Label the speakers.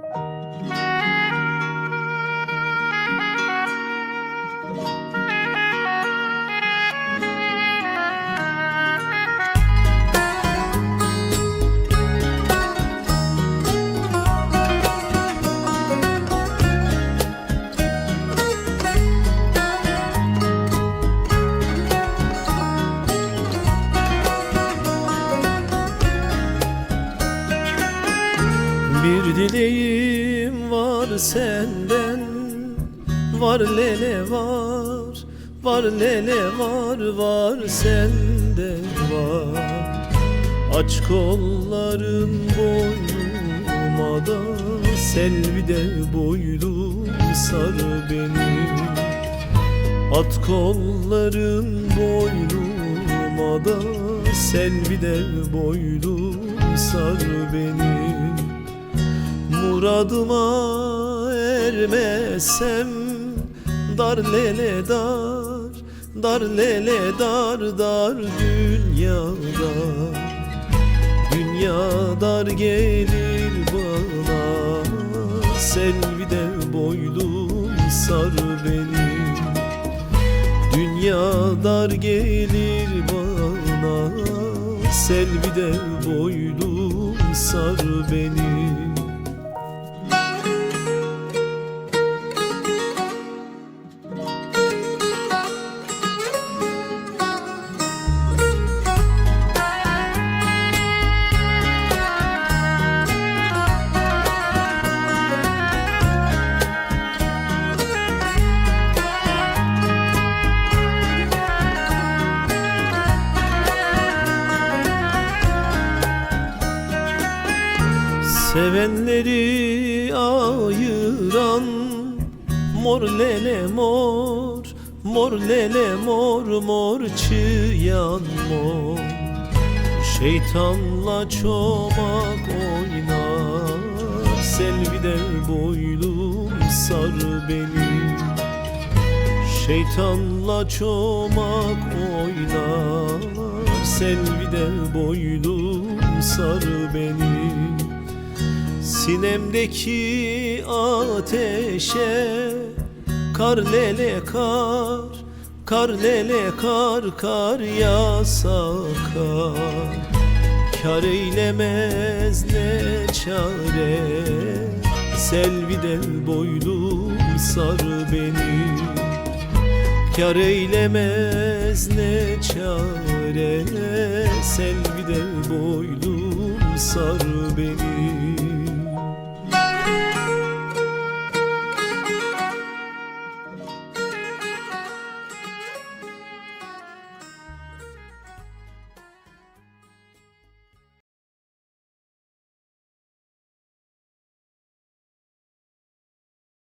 Speaker 1: Thank you. Bir dileğim var senden. Var lele var Var lele var var sende var. Aç kolların boynuma da Selvi de boylum sar beni At kolların boynuma da Selvi de boylum sar beni Muradıma ermesem Dar lele dar Dar lele dar dar dünyada. Dünya dar gelir bana Selvi de boylum sar beni. Dünya dar gelir bana Selvi de boylum sar beni Sevenleri ayıran Mor lele mor Mor lele mor mor çıyan mor. Şeytanla çomak oynar Selvi de boylum sar beni Şeytanla çomak oynar Selvi de boylum sar beni Sinemdeki ateşe Kar lele kar Kar lele kar kar yağsa kar. Kar eylemez ne çare Selviden boylum sar beni. Kar eylemez ne çare Selvide boylum sar beni